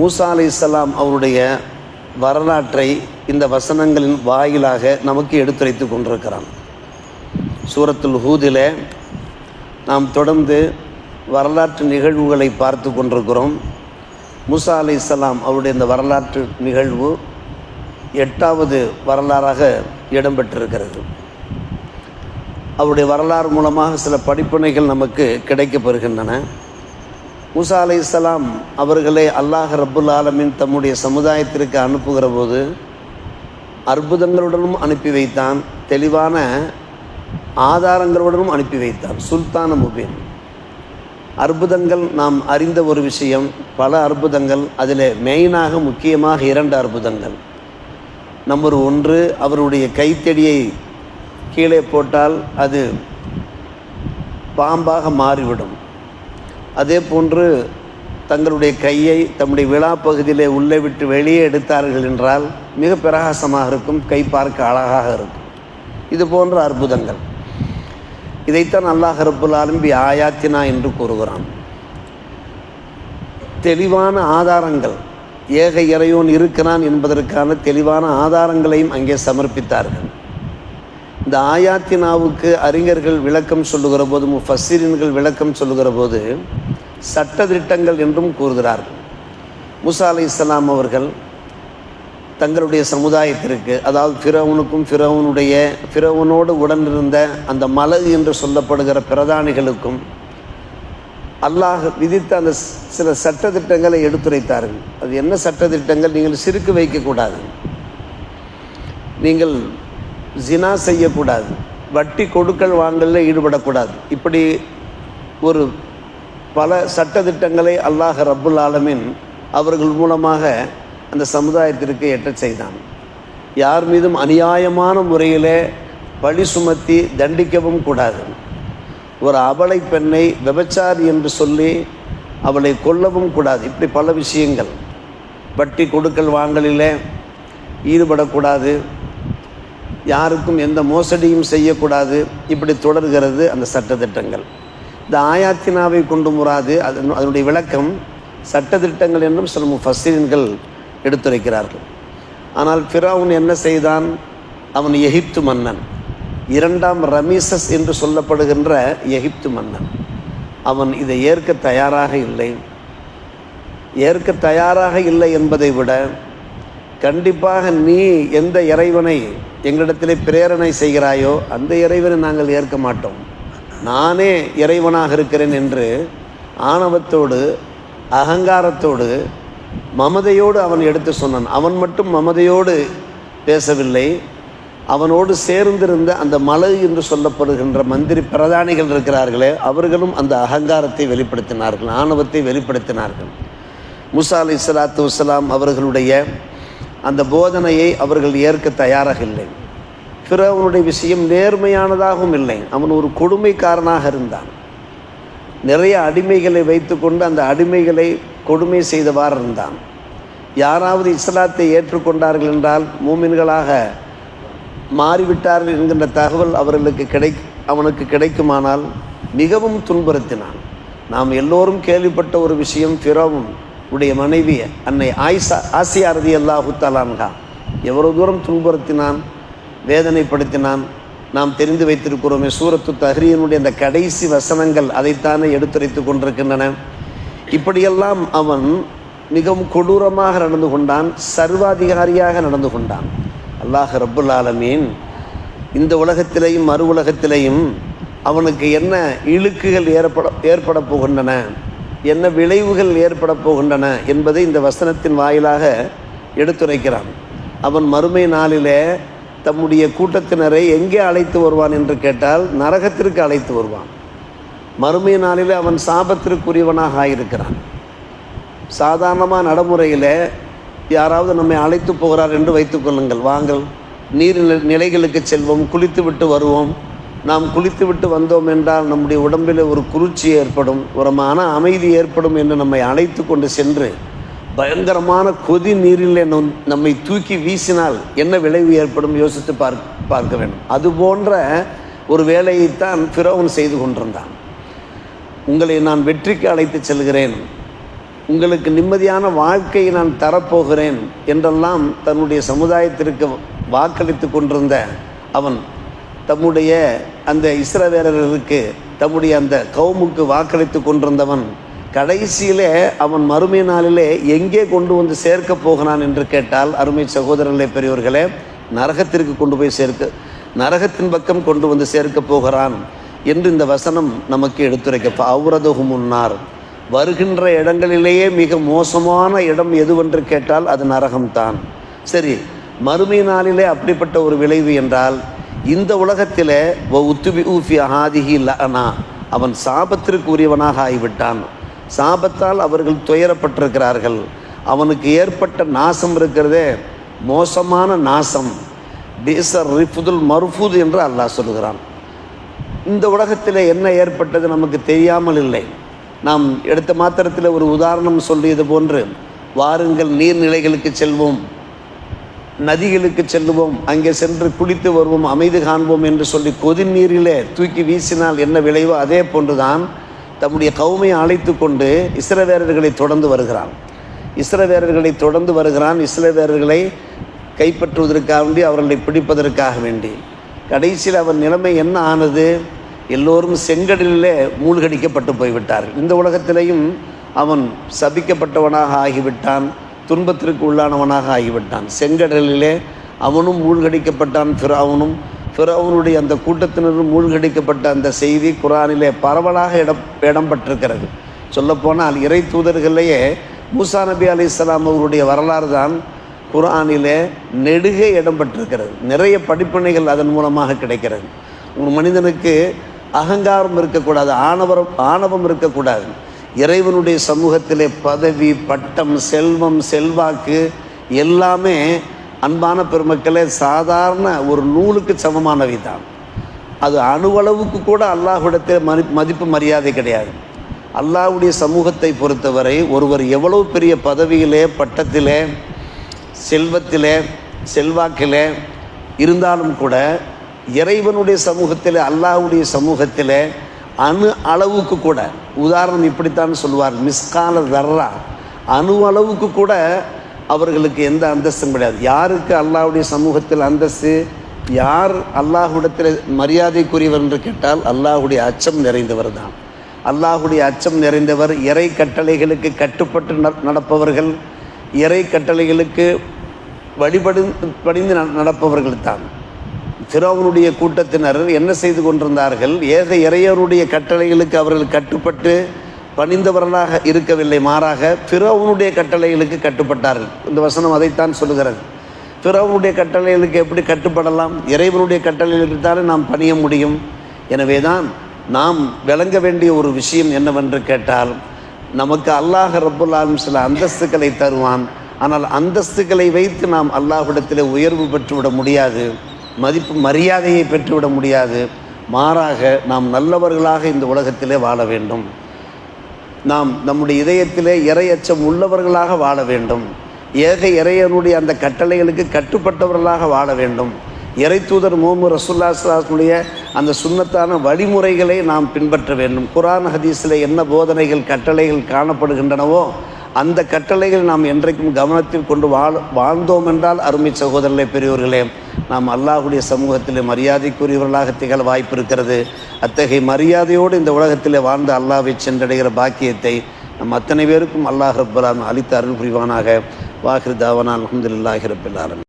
மூசா அலி இஸ்லாம் அவருடைய வரலாற்றை இந்த வசனங்களின் வாயிலாக நமக்கு எடுத்துரைத்து கொண்டிருக்கிறான். சூரத்துல் ஹூதில் நாம் தொடர்ந்து வரலாற்று நிகழ்வுகளை பார்த்து கொண்டிருக்கிறோம். மூசா அலி இஸ்லாம் அவருடைய இந்த வரலாற்று நிகழ்வு எட்டாவது வரலாறாக இடம்பெற்றிருக்கிறது. அவருடைய வரலாறு மூலமாக சில படிப்பினைகள் நமக்கு கிடைக்கப்பெறுகின்றன. மூசா அலை இஸ்லாம் அவர்களை அல்லாஹ் ரப்புல் ஆலமின் தம்முடைய சமுதாயத்திற்கு அனுப்புகிற போது அற்புதங்களுடனும் அனுப்பி வைத்தான் தெளிவான ஆதாரங்களுடனும் அனுப்பி வைத்தான் சுல்தான முபீன். அற்புதங்கள் நாம் அறிந்த ஒரு விஷயம் பல அற்புதங்கள் அதில் மெயினாக முக்கியமாக இரண்டு அற்புதங்கள். நம்பர் ஒன்று அவருடைய கைத்தடியை கீழே போட்டால் அது பாம்பாக மாறிவிடும். அதே போன்று தங்களுடைய கையை தம்முடைய விழா பகுதியிலே உள்ளே விட்டு வெளியே எடுத்தார்கள் என்றால் மிக பிரகாசமாக இருக்கும் கை பார்க்க அழகாக இருக்கும். இது போன்ற அற்புதங்கள். இதைத்தான் அல்லாஹ் ரப்புல் ஆலம்பி ஆயாத்தினா என்று கூறுகிறான். தெளிவான ஆதாரங்கள். ஏக இறையோன் இருக்கிறான் என்பதற்கான தெளிவான ஆதாரங்களையும் அங்கே சமர்ப்பித்தார்கள். இந்த ஆயாத்தினாவுக்கு அறிஞர்கள் விளக்கம் சொல்லுகிற போது முஃபஸ்ஸிரின்கள் விளக்கம் சொல்லுகிற போது சட்டதிட்டங்கள் என்றும் கூறுகிறார்கள் முசா அலி இஸ்லாம் அவர்கள் தங்களுடைய சமுதாயத்திற்கு அதாவது ஃபிரவுனுக்கும் ஃபிரவுனுடைய ஃபிரவுனோடு உடனிருந்த அந்த மலகு என்று சொல்லப்படுகிற பிரதானிகளுக்கும் அல்லாஹ் விதித்த அந்த சில சட்டதிட்டங்களை எடுத்துரைத்தார்கள். அது என்ன சட்டதிட்டங்கள்? நீங்கள் சிறுக்கு வைக்கக்கூடாது. நீங்கள் ஜினா செய்யக்கூடாது. வட்டி கொடுக்கல் வாங்கலில் ஈடுபடக்கூடாது. இப்படி ஒரு பல சட்டத்திட்டங்களை அல்லாஹ் ரப்புல் ஆலமின் அவர்கள் மூலமாக அந்த சமுதாயத்திற்கு எட்டச் செய்தான். யார் மீதும் அநியாயமான முறையிலே பழி சுமத்தி தண்டிக்கவும் கூடாது. ஒரு அபலை பெண்ணை விபச்சாரி என்று சொல்லி அவளை கொல்லவும் கூடாது. இப்படி பல விஷயங்கள். வட்டி கொடுக்கல் வாங்கலில் ஈடுபடக்கூடாது. யாருக்கும் எந்த மோசடியும் செய்யக்கூடாது. இப்படி தொடர்கிறது அந்த சட்டத்திட்டங்கள். இந்த ஆயாத்தினாவை கொண்டு முறாது அது அதனுடைய விளக்கம் சட்டத்திட்டங்கள் என்றும் சில முஃபசீன்கள் எடுத்துரைக்கிறார்கள். ஆனால் ஃபிரவுன் என்ன செய்தான்? அவன் எகிப்து மன்னன். இரண்டாம் ரமீசஸ் என்று சொல்லப்படுகின்ற எகிப்து மன்னன். அவன் இதை ஏற்க தயாராக இல்லை. ஏற்க தயாராக இல்லை என்பதை விட கண்டிப்பாக நீ எந்த இறைவனை எங்களிடத்திலே பிரேரணை செய்கிறாயோ அந்த இறைவனை நாங்கள் ஏற்க மாட்டோம். நானே இறைவனாக இருக்கிறேன் என்று ஆணவத்தோடு அகங்காரத்தோடு மமதையோடு அவன் எடுத்து சொன்னான். அவன் மட்டும் மமதையோடு பேசவில்லை. அவனோடு சேர்ந்திருந்த அந்த மலை என்று சொல்லப்படுகின்ற மந்திரி பிரதானிகள் இருக்கிறார்களே அவர்களும் அந்த அகங்காரத்தை வெளிப்படுத்தினார்கள் ஆணவத்தை வெளிப்படுத்தினார்கள். முசா அலி சலாத்து வலாம் அவர்களுடைய அந்த போதனையை அவர்கள் ஏற்க தயாராக இல்லை பிறவனுடைய விஷயம் நேர்மையானதாகவும் இல்லை. அவன் ஒரு கொடுமைக்காரனாக இருந்தான். நிறைய அடிமைகளை வைத்துக்கொண்டு அந்த அடிமைகளை கொடுமை செய்தவாறு இருந்தான். யாராவது இஸ்லாத்தை ஏற்றுக்கொண்டார்கள் என்றால் மூமின்களாக மாறிவிட்டார்கள் என்கின்ற தகவல் அவர்களுக்கு கிடை அவனுக்கு கிடைக்குமானால் மிகவும் துன்புறுத்தினான். நாம் எல்லோரும் கேள்விப்பட்ட ஒரு விஷயம் பிறவும் உடைய மனைவி அன்னை ஆயிஷா ஆசியா ரதி அல்லாஹு எவ்வளோ தூரம் துன்புறுத்தினான் வேதனைப்படுத்தினான் நாம் தெரிந்து வைத்திருக்கிறோமே சூரத்து தஹ்ரியனுடைய அந்த கடைசி வசனங்கள் அதைத்தானே எடுத்துரைத்து கொண்டிருக்கின்றன. இப்படியெல்லாம் அவன் மிகவும் கொடூரமாக நடந்து கொண்டான் சர்வாதிகாரியாக நடந்து கொண்டான். அல்லாஹ் ரப்புல் ஆலமீன் இந்த உலகத்திலேயும் மறு உலகத்திலேயும் அவனுக்கு என்ன இழுக்குகள் ஏற்பட ஏற்பட போகின்றன? என்ன விளைவுகள் ஏற்பட போகின்றன என்பதை இந்த வசனத்தின் வாயிலாக எடுத்துரைக்கிறான். அவன் மறுமை நாளிலே தம்முடைய கூட்டத்தினரை எங்கே அழைத்து வருவான் என்று கேட்டால் நரகத்திற்கு அழைத்து வருவான். மறுமை நாளிலே அவன் சாபத்திற்குரியவனாக ஆயிருக்கிறான். சாதாரணமாக நடைமுறையில் யாராவது நம்மை அழைத்து போகிறார் என்று வைத்துக்கொள்ளுங்கள் வாங்கள். நீர் நிலை- நிலைகளுக்கு செல்வோம் குளித்து விட்டு வருவோம். நாம் குளித்துவிட்டு வந்தோம் என்றால் நம்முடைய உடம்பில் ஒரு குளிர்ச்சி ஏற்படும் ஒரு மன அமைதி ஏற்படும் என்று நம்மை அழைத்து கொண்டு சென்று பயங்கரமான கொதி நீரில் நம்மை தூக்கி வீசினால் என்ன விளைவு ஏற்படும் யோசித்து பார்க்க பார்க்க வேண்டும். அது போன்ற ஒரு வேலையைத்தான் பிறவன் செய்து கொண்டிருந்தான். உங்களை நான் வெற்றிக்கு அழைத்து செல்கிறேன். உங்களுக்கு நிம்மதியான வாழ்க்கையை நான் தரப்போகிறேன் என்றெல்லாம் தன்னுடைய சமுதாயத்திற்கு வாக்களித்து கொண்டிருந்த அவன் தம்முடைய அந்த இஸ்ரவேலர்களுக்கு தம்முடைய அந்த கவுமுக்கு வாக்களித்து கொண்டிருந்தவன் கடைசியிலே அவன் மறுமை நாளிலே எங்கே கொண்டு வந்து சேர்க்க போகிறான் என்று கேட்டால் அருமை சகோதரர்களே பெரியவர்களே நரகத்திற்கு கொண்டு போய் சேர்க்க நரகத்தின் பக்கம் கொண்டு வந்து சேர்க்க போகிறான் என்று இந்த வசனம் நமக்கு எடுத்துரைக்க அவுரதுகு முன்னார். வருகின்ற இடங்களிலேயே மிக மோசமான இடம் எதுவென்று கேட்டால் அது நரகம்தான். சரி மறுமை நாளிலே அப்படிப்பட்ட ஒரு விளைவு என்றால் இந்த உலகத்தில் உத்துபி ஊஃபி ஆதிஹி லனா அவன் சாபத்திற்கு உரியவனாக ஆகிவிட்டான். சாபத்தால் அவர்கள் துயரப்பட்டிருக்கிறார்கள். அவனுக்கு ஏற்பட்ட நாசம் இருக்கிறதே மோசமான நாசம். பீசர் ரிஃபுதுல் மர்ஃபூத் என்று அல்லாஹ் சொல்லுகிறான் இந்த உலகத்தில் என்ன ஏற்பட்டது நமக்கு தெரியாமல் இல்லை. நாம் எடுத்த மாத்திரத்தில் ஒரு உதாரணம் சொல்லியது போன்று வாருங்கள் நீர்நிலைகளுக்கு செல்வோம். நதிகளுக்கு செல்லுவோம். அங்கே சென்று குளித்து வருவோம் அமைதி காண்போம் என்று சொல்லி கொதி நீரிலே தூக்கி வீசினால் என்ன விளைவோ அதே போன்றுதான் தம்முடைய கவுமையை அழைத்து கொண்டு இஸ்ரவேரர்களை தொடர்ந்து வருகிறான். இஸ்ரவேரர்களை தொடர்ந்து வருகிறான். இஸ்ரவேரர்களை கைப்பற்றுவதற்காக வேண்டி அவர்களை பிடிப்பதற்காக வேண்டி. கடைசியில் அவன் நிலைமை என்ன ஆனது? எல்லோரும் செங்கடலிலே மூழ்கடிக்கப்பட்டு போய்விட்டார் இந்த உலகத்திலேயும் அவன் சபிக்கப்பட்டவனாக ஆகிவிட்டான். துன்பத்திற்கு உள்ளானவனாக ஆகிவிட்டான். செங்கடலிலே அவனும் மூழ்கடிக்கப்பட்டான் ஃபிரவுனும் ஃபிரவுனுடைய அந்த கூட்டத்தினரும் மூழ்கடிக்கப்பட்ட அந்த செய்தி குரானிலே பரவலாக இடம் இடம்பெற்றிருக்கிறது சொல்லப்போனால் இறை தூதர்களையே மூசா நபி அலி இஸ்லாம் அவருடைய வரலாறு தான் குரானிலே நெடுக இடம்பெற்றிருக்கிறது நிறைய படிப்பினைகள் அதன் மூலமாக கிடைக்கிறது. ஒரு மனிதனுக்கு அகங்காரம் இருக்கக்கூடாது ஆணவரம் ஆணவம் இருக்கக்கூடாது. இறைவனுடைய சமூகத்திலே பதவி பட்டம் செல்வம் செல்வாக்கு எல்லாமே அன்பான பெருமக்களே சாதாரண ஒரு நூலுக்கு சமமானவை தான். அது அணுவளவுக்கு கூட அல்லாஹ்விடத்தில் மதி மதிப்பு மரியாதை கிடையாது. அல்லாஹ்வுடைய சமூகத்தை பொறுத்தவரை ஒருவர் எவ்வளவு பெரிய பதவியிலே பட்டத்திலே செல்வத்திலே செல்வாக்கிலே இருந்தாலும் கூட இறைவனுடைய சமூகத்தில் அல்லாஹுடைய சமூகத்தில் அணு அளவுக்கு கூட உதாரணம் இப்படித்தான் சொல்லுவார் மிஸ்கால தர்ரா அணு அளவுக்கு கூட அவர்களுக்கு எந்த அந்தஸ்தும் கிடையாது. யாருக்கு அல்லாஹுடைய சமூகத்தில் அந்தஸ்து? யார் அல்லாஹுடத்தில் மரியாதைக்குரியவர் என்று கேட்டால் அல்லாஹுடைய அச்சம் நிறைந்தவர் தான். அல்லாஹுடைய அச்சம் நிறைந்தவர் இறை கட்டளைகளுக்கு கட்டுப்பட்டு நட- நடப்பவர்கள் இறை கட்டளைகளுக்கு வழிபடு படிந்து நடப்பவர்கள் தான். ஃபிரௌனுடைய கூட்டத்தினர் என்ன செய்து கொண்டிருந்தார்கள்? ஏக இறையருடைய கட்டளைகளுக்கு அவர்கள் கட்டுப்பட்டு பணிந்தவர்களாக இருக்கவில்லை. மாறாக பிறவனுடைய கட்டளைகளுக்கு கட்டுப்பட்டார்கள். இந்த வசனம் அதைத்தான் சொல்லுகிறது. பிறவனுடைய கட்டளைகளுக்கு எப்படி கட்டுப்படலாம்? இறைவனுடைய கட்டளைகளுக்கு தானே நாம் பணிய முடியும்? எனவே தான் நாம் விளங்க வேண்டிய ஒரு விஷயம் என்னவென்று கேட்டால் நமக்கு அல்லாஹ் ரப்புல்லாலும் சில அந்தஸ்துக்களை தருவான். ஆனால் அந்தஸ்துக்களை வைத்து நாம் அல்லாஹ்விடத்தில் உயர்வு பெற்றுவிட முடியாது. மதிப்பு மரியாதையை பெற்றுவிட முடியாது. மாறாக நாம் நல்லவர்களாக இந்த உலகத்திலே வாழ வேண்டும். நாம் நம்முடைய இதயத்திலே இறையச்சம் உள்ளவர்களாக வாழ வேண்டும். ஏக இறையனுடைய அந்த கட்டளைகளுக்கு கட்டுப்பட்டவர்களாக வாழ வேண்டும். இறை தூதர் மோமு ரசுல்லாஸ்லாஸுடைய அந்த சுண்ணத்தான வழிமுறைகளை நாம் பின்பற்ற வேண்டும். குரான் ஹதீஸில் என்ன போதனைகள் கட்டளைகள் காணப்படுகின்றனவோ அந்த கட்டளைகள் நாம் என்றைக்கும் கவனத்தில் கொண்டு வாழ் வாழ்ந்தோம் என்றால் அருமை சகோதரர்களே பெரியவர்களே நாம் அல்லாஹுடைய சமூகத்தில் மரியாதைக்குரியவர்களாக திகழ வாய்ப்பு இருக்கிறது. அத்தகைய மரியாதையோடு இந்த உலகத்தில் வாழ்ந்த அல்லாவை சென்றடைகிற பாக்கியத்தை நம் அத்தனை பேருக்கும் அல்லாஹ் ரப்பலாம் அளித்த அருள் புரிவானாக. வாஹிர் தாவனால் அலமதுல்லாஹி